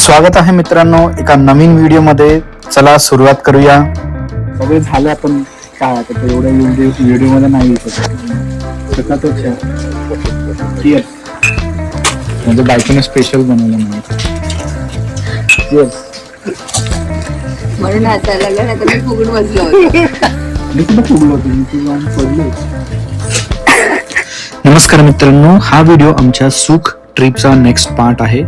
स्वागत आहे मित्रांनो एका नवीन व्हिडिओमध्ये चला सुरुवात करूया. सगळं झालं आपण काय आता एवढ्या व्हिडिओ व्हिडिओमध्ये नाही येऊ शकत. म्हणजे बायकोने स्पेशल बनवलं नाही. म्हणून हसायला लागलं नाही तर मी फुगून बसलो होतो. मी कुठं फुगलो होतो मी तुला पडलो. नमस्कार मित्रांनो हा व्हिडिओ आमच्या सुख ट्रिपचा नेक्स्ट पार्ट आहे.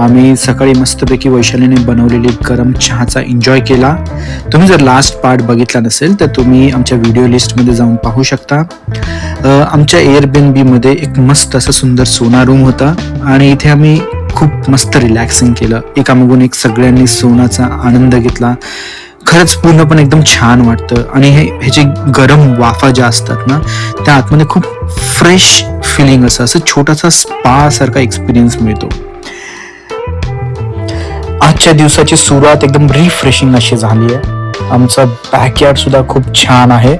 आम्ही सकाळी मस्तपैकी वैशालीने बनवलेली गरम चहाचा एन्जॉय केला. तुम्ही जर लास्ट पार्ट बघितला नसेल तर तुम्ही आमच्या व्हिडिओ लिस्टमध्ये जाऊन पाहू शकता. आमच्या एअरबीएनबी बीमध्ये एक मस्त असं सुंदर सोना रूम होता आणि इथे आम्ही खूप मस्त रिलॅक्सिंग केलं. एकामागून एक सगळ्यांनी सोनाचा आनंद घेतला. खरंच पूर्णपणे एकदम छान वाटतं. आणि हे ह्याचे गरम वाफा ज्या असतात ना त्या आतमध्ये खूप फ्रेश फिलिंग असं असं छोटासा स्पा सारखा एक्सपिरियन्स मिळतो. आजच्या दिवसाची सुरुवात एकदम रिफ्रेशिंग अशी झाली आहे. आमचं बॅकयार्ड सुद्धा खूप छान आहे.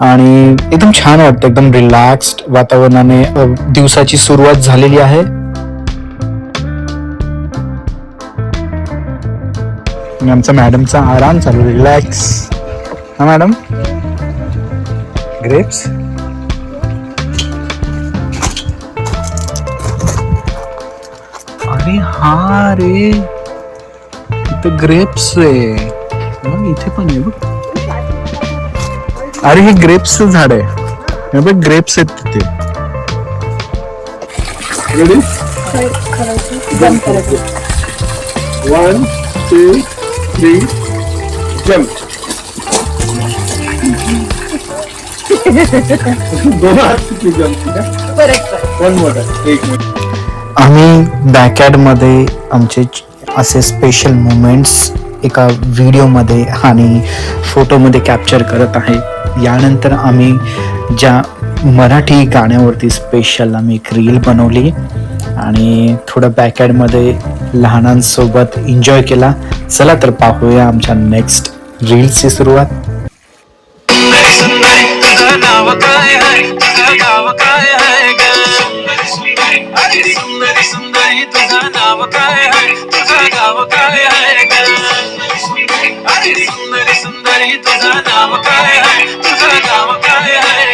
आणि एकदम छान वाटतं एकदम रिलॅक्स्ड वातावरणाने दिवसाची सुरुवात झालेली आहे. आणि आमचा मॅडमचा आराम चालू रिलॅक्स हा मॅडम ग्रेप्स अरे हा रे! इथं ग्रेप्स आहे. इथे पण आहे बघ. अरे हे ग्रेप्स झाड आहे. बघ ग्रेप्स आहेत तिथे. वन टू थ्री जम्प आम्ही बॅकयार्डमध्ये आमचे असे स्पेशल मुमेंट्स एका व्हिडिओमध्ये आणि फोटोमध्ये कॅप्चर करत आहे यानंतर आम्ही ज्या मराठी गाण्यावरती स्पेशल आम्ही एक रील बनवली आणि थोडं बॅकयार्डमध्ये लहानांसोबत एन्जॉय केला चला तर पाहूया आमच्या नेक्स्ट रील्सची सुरुवात नाही तुझं नाव काय आहे? तुझं नाव काय आहे अरे सुंदरी सुंदरी तुझं नाव काय आहे? तुझं नाव काय आहे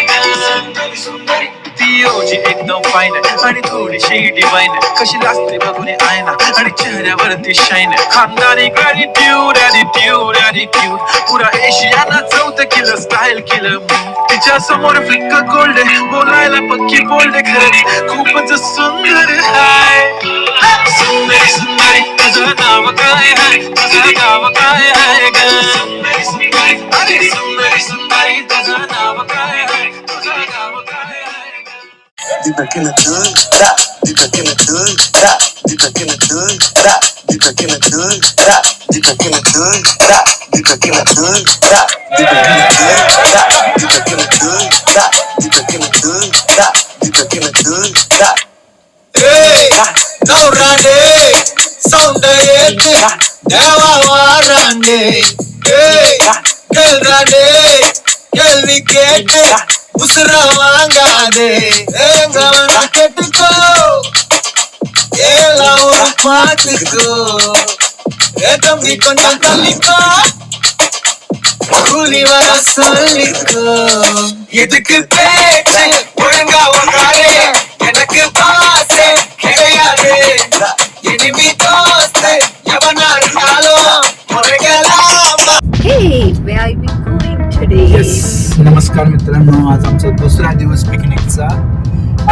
आणि थोडीशी डिवाईन कशी लागते बघून आयना आणि चेहऱ्यावरती शाईन खानदारी गाडी ट्यूर आणि ट्यूर आणि ट्यूर पुरा एशियानाच किलो स्टाईल केलं. तिच्या समोर फ्लिक गोल्ड बोलायला पक्की बोल्ड खरंच खूपच सुंदर हाय सुंदरी सुंदरी तुझं नाव काय आहे? तुझं नाव काय आहे ग? सुंदरी सुंदरी. सुंदरी सुंदरी तुझं नाव काय आहे? Dica que me do it, da. Dica que me do it, da. Dica que me do it, da. Dica que me do it, da. Dica que me do it, da. Dica que me do it, da. Dica que me do it, da. Dica que me do it, da. Dica que me do it, da. Dica que me do it, da. Hey, now Randy, Sunday, Deva Randy, hey, Randy, கேள்வி கேட்டு உசுர வாங்காதே. கேட்டுக்கோ. எல்லாம் பார்த்துக்கோ தம்பி கொஞ்சம் தள்ளிக்கோ. கூலி வர சொல்லிக்கோ. எதுக்கு பேச்சு? ஒழுங்கா ஒன்றாலே எனக்கு பாசே கிடையாது. இனிமே தோசை எவனா இருந்தாலும் முறைகளாமா. Hey, may I be going today? Yes. नमस्कार मित्रांनो. आज आमचा दुसरा दिवस पिकनिकचा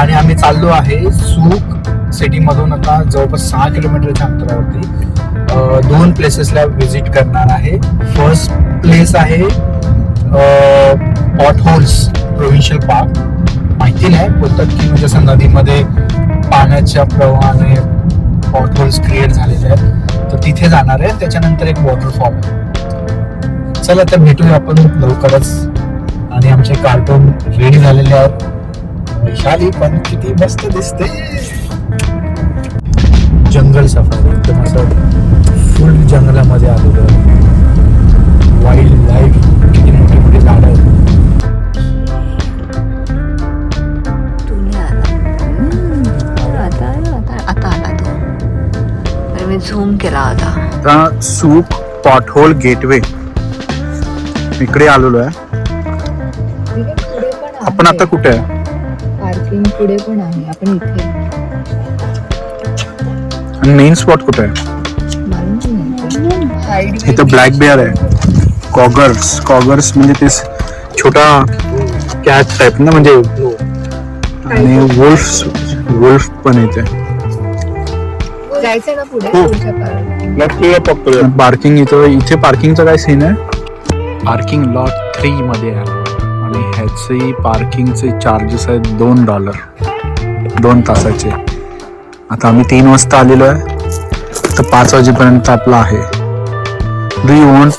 आणि आम्ही चाललो आहे सुख सिटीमधून आता जवळपास सहा किलोमीटरच्या अंतरावरती. दोन प्लेसेसला व्हिजिट करणार आहे. फर्स्ट प्लेस आहे पॉट होल्स प्रोव्हिन्शियल पार्क माहिती नाही बोलतात की म्हणजे असं नदीमध्ये पाण्याच्या प्रवाहाने पॉट होल्स क्रिएट झालेले आहेत. तर तिथे जाणार आहे. त्याच्यानंतर एक वॉटरफॉल आहे. चला तर भेटूया आपण लवकरच. आमचे कार्टून रेडी झालेले आहेत. वैशाली पण किती मस्त दिसते. जंगल सफारी एकदम असं फुल जंगलामध्ये आलेलं वाईल्ड लाईफ किती मोठी मोठी झाडं आहेत. झूम केला होता आता सूप पॉटहोल गेटवे इकडे आलेलो आहे. आपण आता कुठे आहे? पार्किंग पुढे पण आहे. आपण इथे आणि मेन स्पॉट कुठे आहे? इथं ब्लॅक बेअर आहे. कॉगर्स कॉगर्स म्हणजे ते छोटा कॅट टाईप ना म्हणजे आणि वुल्फ वुल्फ पण येते जायचं ना पुढे? हो. पुढच्या. पार्किंग इथं इथे पार्किंगचा काय सीन आहे? पार्किंग लॉट थ्री मध्ये आहे. आणि ह्याचे पार्किंगचे चार्जेस आहेत दोन डॉलर दोन तासाचे. आता आम्ही तीन वाजता आलेलो आहे. तर पाच वाजेपर्यंत आपला आहे. Do you want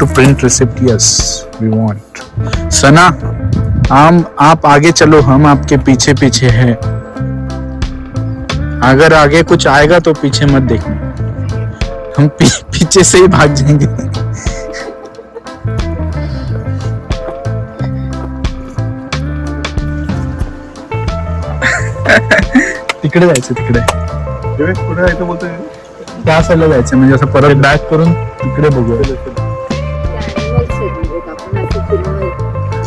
to print receipt yes we want सना, हम, आप आगे चलो, हम आपके पीछे पीछे हैं। अगर आगे कुछ आएगा तो पीछे मत देखना। हम पीछे से ही भाग जाएँगे। तिकडे जायचं तिकडे. कुठे जायचं बोलतोय? त्या साईडला जायचं म्हणजे असं परत बॅक करून तिकडे बघूया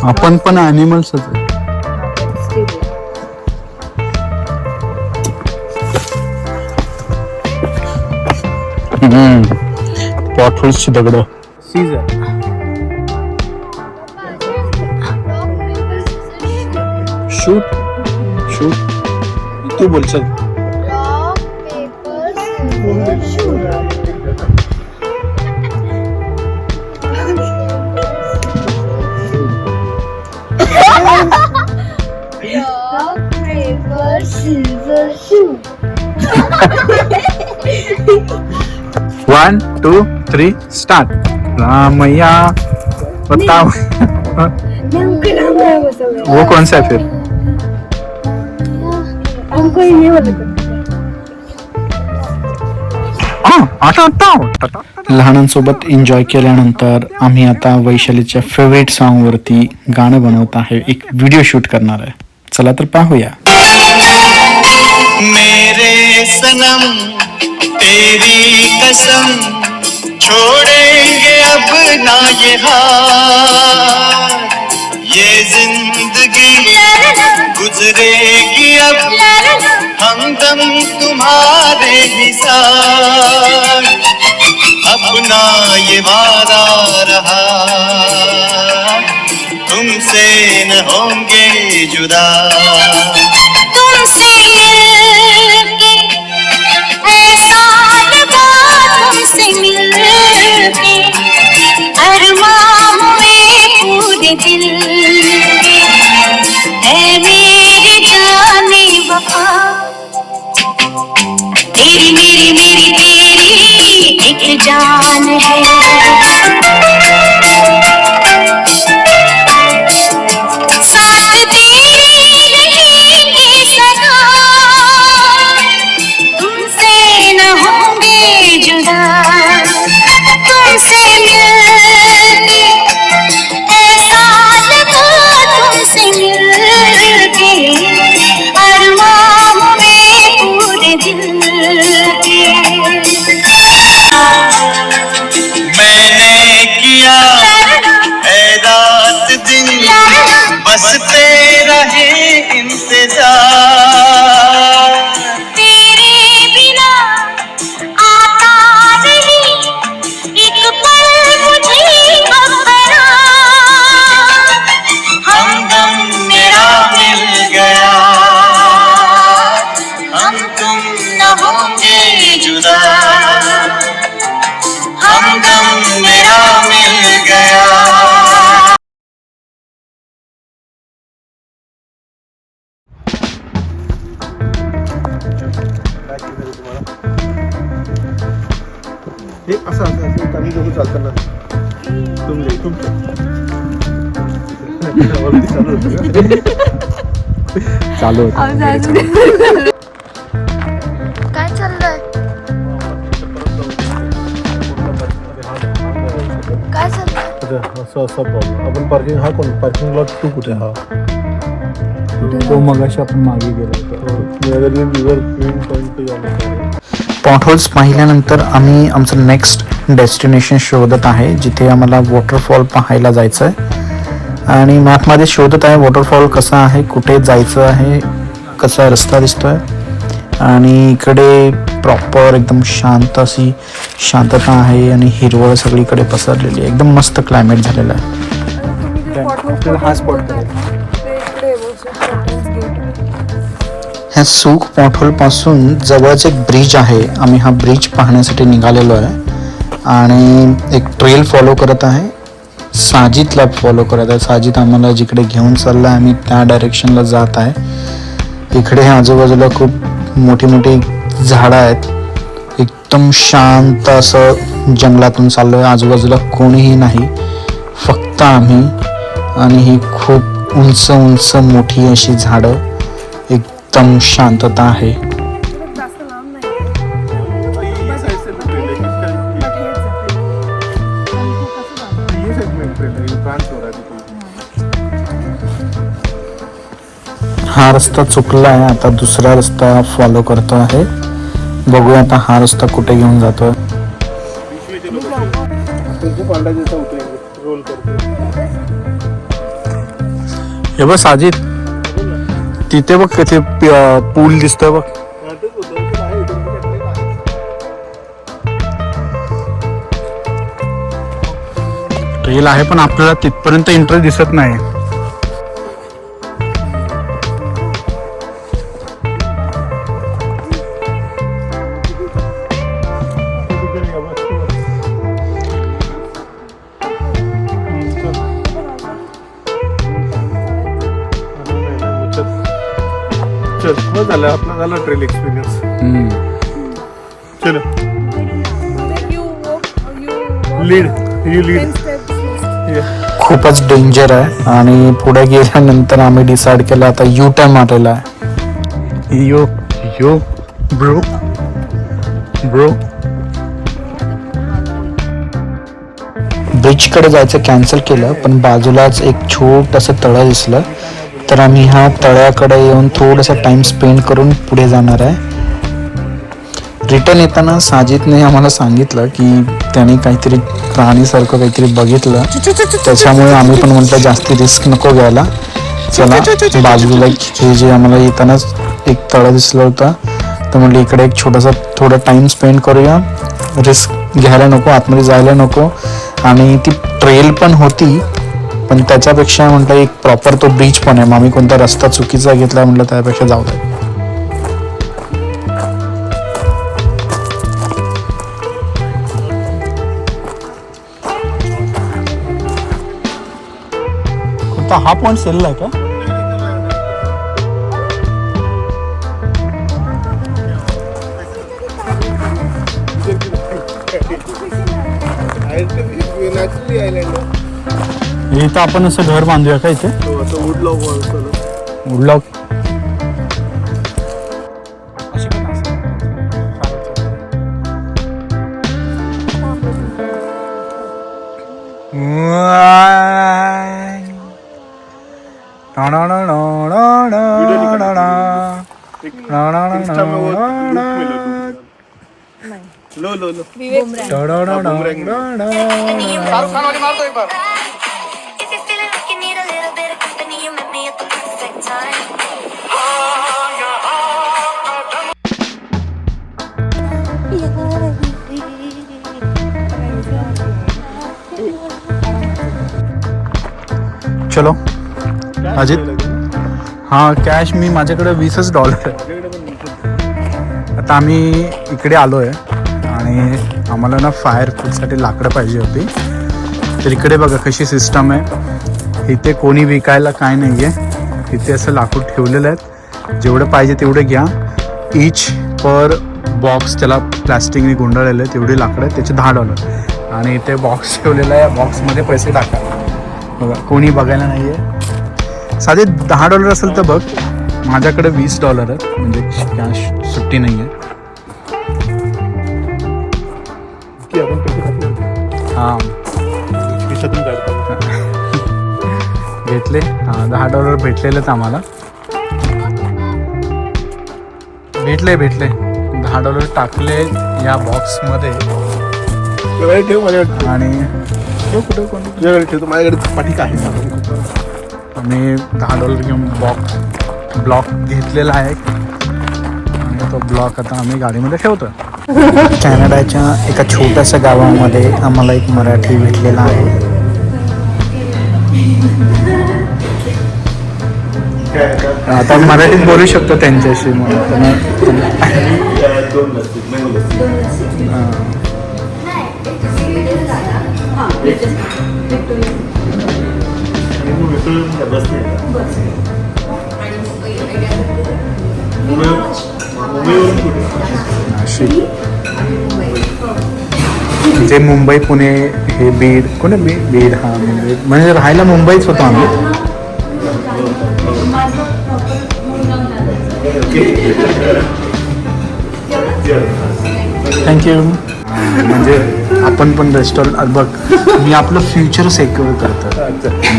आपण पण अॅनिमल्सच आहे. पॉटहोल्सची दगड. शूट शूट तू बोल चल one two three start Ramaiya बताओ वो कौन सा है लहानांसोबत एन्जॉय केल्यानंतर आम्ही आता वैशालीच्या फेवरेट सॉन्ग वरती गाणं बनवत आहे. एक व्हिडिओ शूट करणार आहे. चला तर पाहूया. मेरे सनम तेरी कसम छोड़ेंगे अब ना ये हार। ये जिंदगी गुजरेगी अब। हमदम तुम्हारे हिसा अपना ये वादा रहा। तुमसे न होंगे जुदा। तुमसे मिलके ऐसा लगा तुमसे मिलके अरमां पूरे दिल। के जान है। तुमचे. वरती चालू होतं. काय चाललंय? काय चाललंय? अच्छा, असं असा प्रॉब्लेम आपण पार्किंग हा कोण? पार्किंग लॉट टू कुठे हा? तो मगाशी आपण मागे गेलो होतो. होल्स पाहिल्यानंतर आम्ही आमचं नेक्स्ट डेस्टिनेशन शोधत आहे जिथे आम्हाला वॉटरफॉल पाहायला जायचं आहे आणि मॅपमध्ये शोधत आहे वॉटरफॉल कसा आहे कुठे जायचं आहे कसा रस्ता दिसतोय. आणि इकडे प्रॉपर एकदम शांत अशी शांतता आहे आणि हिरवळ सगळीकडे पसरलेली आहे. एकदम मस्त क्लायमेट झालेलं आहे. हा स्पॉट ह्या सुखपासून जवळच एक ब्रिज आहे. आम्ही हा ब्रिज पाहण्यासाठी निघालेलो आहे. आणि एक ट्रेल फॉलो करत आहे. साजिदला फॉलो करत आहे. साजिद आम्हाला जिकडे घेऊन चालला आहे आम्ही त्या डायरेक्शनला जात आहे. इकडे आजूबाजूला खूप मोठी मोठी झाडं आहेत. एकदम शांत असं जंगलातून चाललो आहे आजूबाजूला कोणीही नाही. फक्त आम्ही आणि ही खूप उंच उंच मोठी अशी झाडं. एकदम शांतता आहे. हा रस्ता चुकला आहे. आता दुसरा रस्ता फॉलो करतो आहे. बघूया आता हा रस्ता कुठे घेऊन जातो. हे बघ साजिद तिथे बघ तिथे पूल दिसतोय बघ. ट्रेल आहे पण आपल्याला तिथपर्यंत एंट्री दिसत नाही. चल झालं. आपलं झालं ट्रेल एक्सपिरियन्स चलो. लीड यू लीड खूपच डेंजर आहे. आणि पुढे गेल्यानंतर आम्ही डिसाईड केलं आता यू टर्न मारलेला आहे. यो यो ब्रो ब्रो ब्रिजकडे जायचं कॅन्सल केलं पण बाजूलाच एक छोटंसं तळं दिसलं. तर आम्ही ह्या तळ्याकडे येऊन थोडासा टाइम स्पेंड करून पुढे जाणार आहे. रिटर्न येताना साजिदने आम्हाला सांगितलं की त्याने काहीतरी प्राणीसारखं काहीतरी बघितलं. त्याच्यामुळे आम्ही पण म्हटलं जास्त रिस्क नको घ्यायला. चला बाजूला हे जे आम्हाला येतानाच एक तळ दिसलं होतं तर म्हटलं इकडे एक छोटासा थोडा टाइम स्पेंड करूया. रिस्क घ्यायला नको आतमध्ये जायला नको. आणि ती ट्रेल पण होती पण त्याच्यापेक्षा म्हटलं एक प्रॉपर तो ब्रिज पण आहे. मग आम्ही कोणता रस्ता चुकीचा घेतला म्हटलं त्यापेक्षा जाऊ दे. कोणता हा पॉईंट सेल आहे का? इथं आपण असं घर बांधूया का इथे? असं चलो। अजित? हा कॅश मी माझ्याकडे वीसच डॉलर आहे. आता आम्ही इकडे आलो आहे आणि आम्हाला ना फायर फूडसाठी लाकडं पाहिजे होती. तर इकडे बघा कशी सिस्टम आहे. इथे कोणी विकायला काय नाही आहे इथे असं लाकूड ठेवलेलं आहेत. जेवढं पाहिजे तेवढं घ्या. इच पर बॉक्स त्याला प्लॅस्टिकने गुंडाळलेलं आहे. तेवढी लाकडं आहेत. त्याचे दहा डॉलर आणि इथे बॉक्स ठेवलेला आहे. बॉक्समध्ये पैसे टाका. बघा कोणी बघायला नाही आहे साधे दहा डॉलर असेल तर बघ. माझ्याकडे वीस डॉलर आहेत. म्हणजे कॅश सुट्टी नाही आहे की आपण. हां. खिशातून काढतो. घेतले. हां दहा डॉलर भेटलेलेच आम्हाला. भेटले भेटले. दहा डॉलर टाकले या बॉक्समध्ये ठेव माझ्याकडे आणि ठेव कुठं कोण? तुझ्याकडे ठेवतो माझ्याकडे पाठी आहे. आम्ही दहा डॉलर घेऊन बॉक्स ब्लॉक घेतलेला आहे. आणि तो ब्लॉक आता आम्ही गाडीमध्ये ठेवतो कॅनडाच्या एका छोट्याशा गावामध्ये आम्हाला एक मराठी भेटलेला आहे. आता मराठीत बोलू शकतो त्यांच्याशी मग नाशिक जे मुंबई पुणे हे बीड कोण बी बीड बीड हा मुंबई म्हणजे राहायला मुंबईच होतो आम्ही. थँक्यू म्हणजे आपण पण रेस्टॉरंट बघ मी आपलं फ्युचर सेक्युअर करतो.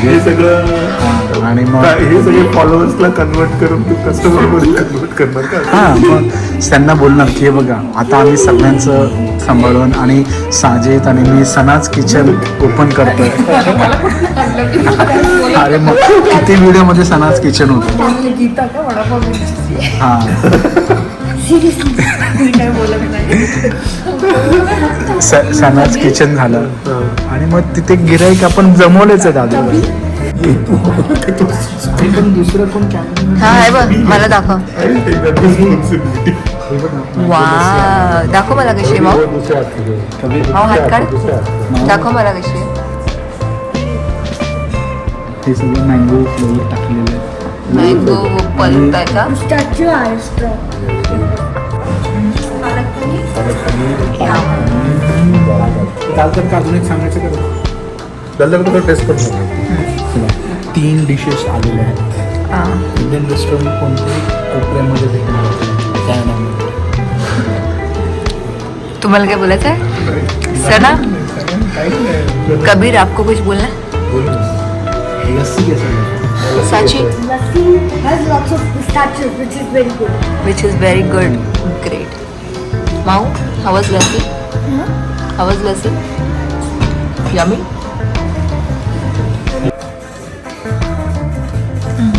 हे सगळं हा, आणि मग हे सगळे फॉलोअर्सला कन्वर्ट करून तू कस्टमर कन्वर्ट करणार का? हा मग त्यांना बोलणार की हे बघा आता आम्ही सगळ्यांचं सांभाळून आणि साजिद आणि मी सनाज किचन ओपन करतोय. अरे मग किती व्हिडिओमध्ये सनाज किचन होतं? हा. स- सनाज किचन झालं. आणि मग तिथे गिराईक आपण जमवलेच आहे दादा. पण दुसरं कोण हा आहे बघ मला दाखव. वा दाखव मला कशी आहे माऊ. माऊ हात काढ. दाखव मला कशी आहे. हे सगळं मँगो फ्लेवर टाकलेलं आहे. मँगो आहे का चालतं का अजून एक सांगायचं का त्याला टेस्ट करून तीन डिशेस आहेत हा। इंडियन रेस्टॉरंट कोणत्याही कोपऱ्यामध्ये भेटणार तुम्हाला काय बोलायचं आहे सना कबीर आपको कुछ बोलना? है? लस्सी कैसा साची Lassi has lots of pistachios, which is very good. which is very good. Great. Mau, how was Lassi? How was Lassi? Yummy?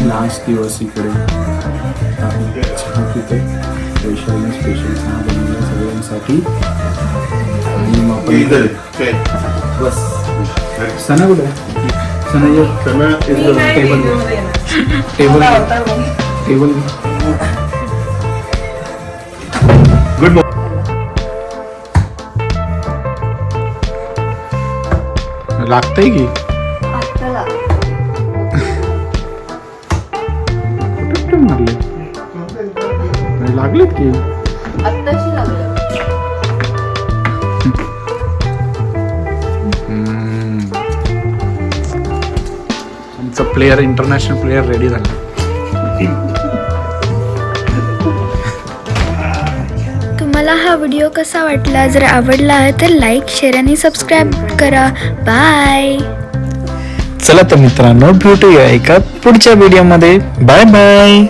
Last दिवस इकडे चहा पिते वैशालीने स्पेशल चहा बनवला सगळ्यांसाठी आणि मग आपण इकडे बस सना कुठे आहे? सना ये टेबल टेबल टेबल गुड लागतंय की? कुठे कुठे मारले नाही, लागलेत की आत्ताशी लागलं आमचा प्लेअर इंटरनॅशनल प्लेअर रेडी झाला. तुम्हाला हा व्हिडिओ कसा वाटला? जर आवडला आहे तर लाईक शेअर आणि सबस्क्राईब करा. बाय चला तर मित्रांनो भेटूया एका पुढच्या व्हिडिओमध्ये बाय बाय